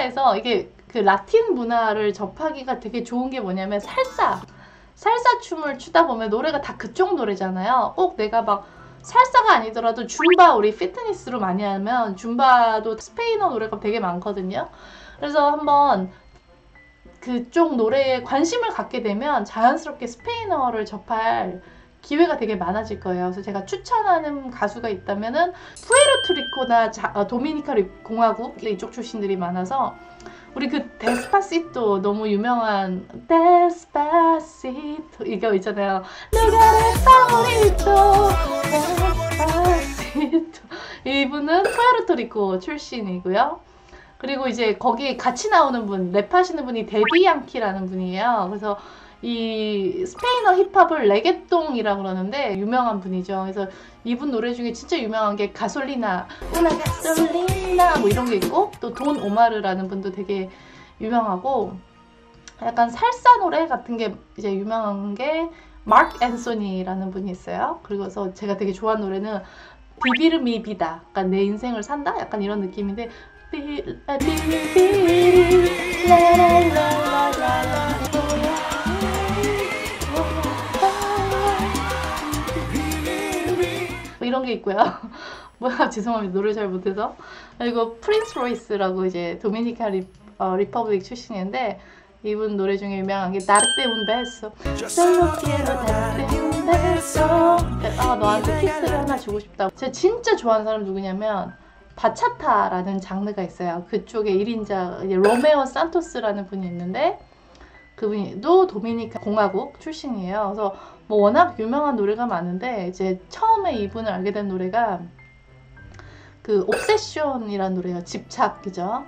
살사에서 이게 그 라틴 문화를 접하기가 되게 좋은 게 뭐냐면 살사 살사 춤을 추다 보면 노래가 다 그쪽 노래잖아요. 꼭 내가 막 살사가 아니더라도 줌바 우리 피트니스로 많이 하면 줌바도 스페인어 노래가 되게 많거든요. 그래서 한번 그쪽 노래에 관심을 갖게 되면 자연스럽게 스페인어를 접할 기회가 되게 많아질 거예요. 그래서 제가 추천하는 가수가 있다면은 푸에르토리코나 자, 어, 도미니카 공화국 이쪽 출신들이 많아서 우리 그 데스파시토 너무 유명한 데스파시토 이거 있잖아요. 이분은 푸에르토리코 출신이고요. 그리고 이제 거기 같이 나오는 분, 랩하시는 분이 데디 양키라는 분이에요. 그래서 이 스페인어 힙합을 레게똥이라고 그러는데 유명한 분이죠. 그래서 이분 노래 중에 진짜 유명한 게 가솔리나, 우나 가솔리나 뭐 이런 게 있고 또 돈 오마르라는 분도 되게 유명하고 약간 살사 노래 같은 게 이제 유명한 게 마크 앤소니라는 분이 있어요. 그리고서 제가 되게 좋아하는 노래는 비비르미 비다. 약간 내 인생을 산다? 약간 이런 느낌인데 뭐 이런 게 있고요. 뭐야 죄송합니다. 노래 잘 못해서. 그리고 프린스 로이스라고 이제 도미니카 리, 어, 리퍼블릭 출신인데 이분 노래 중에 유명한 게 Darte un beso Solo quiero darte un beso 아 너한테 키스를 하나 주고 싶다 제가 진짜 좋아하는 사람 누구냐면 바차타라는 장르가 있어요. 그쪽에 1인자 로메오 산토스라는 분이 있는데 그분도 도미니카 공화국 출신이에요. 그래서 뭐 워낙 유명한 노래가 많은데 이제 처음에 이분을 알게 된 노래가 그 옵세션이라는 노래가 집착 그죠?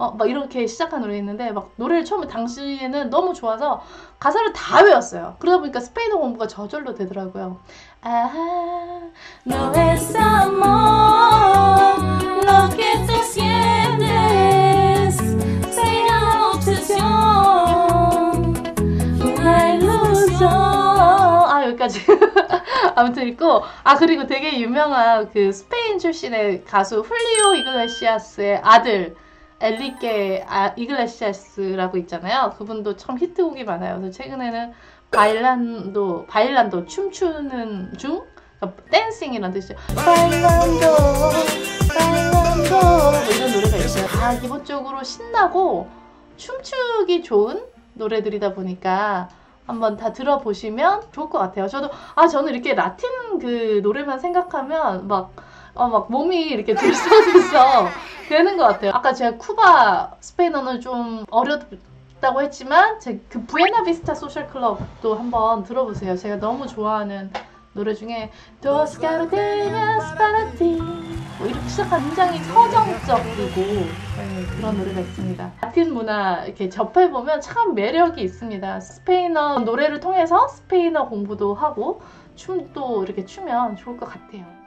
Son las 5 de la mañana y no he dormido nada Pensando en tu belleza y loco voy a parar 막, 막 이렇게 시작한 노래 있는데 막 노래를 처음에 당시에는 너무 좋아서 가사를 다 외웠어요. 그러다 보니까 스페인어 공부가 저절로 되더라고요. 아, no es 아 여기까지 아무튼 있고 아 그리고 되게 유명한 그 스페인 출신의 가수 훌리오 이글레시아스의 아들 엘리게 아, 이글레시아스라고 있잖아요. 그분도 참 히트곡이 많아요. 그래서 최근에는 바일란도 바일란도 춤추는 중 그러니까 댄싱이라는 뜻이죠. 바일란도 바일란도 뭐 이런 노래가 있어요. 다 기본적으로 신나고 춤추기 좋은 노래들이다 보니까 한번 다 들어보시면 좋을 것 같아요. 저도 아 저는 이렇게 라틴 그 노래만 생각하면 막 어, 막 몸이 이렇게 들썩들썩 되는 것 같아요. 아까 제가 쿠바 스페인어는 좀 어렵다고 했지만 제 그 부에나비스타 소셜 클럽도 한번 들어보세요. 제가 너무 좋아하는 노래 중에 Dos Gardenias 뭐 이렇게 시작한 굉장히 서정적이고 네, 그런 노래가 있습니다. 라틴 문화 이렇게 접해보면 참 매력이 있습니다. 스페인어 노래를 통해서 스페인어 공부도 하고 춤도 이렇게 추면 좋을 것 같아요.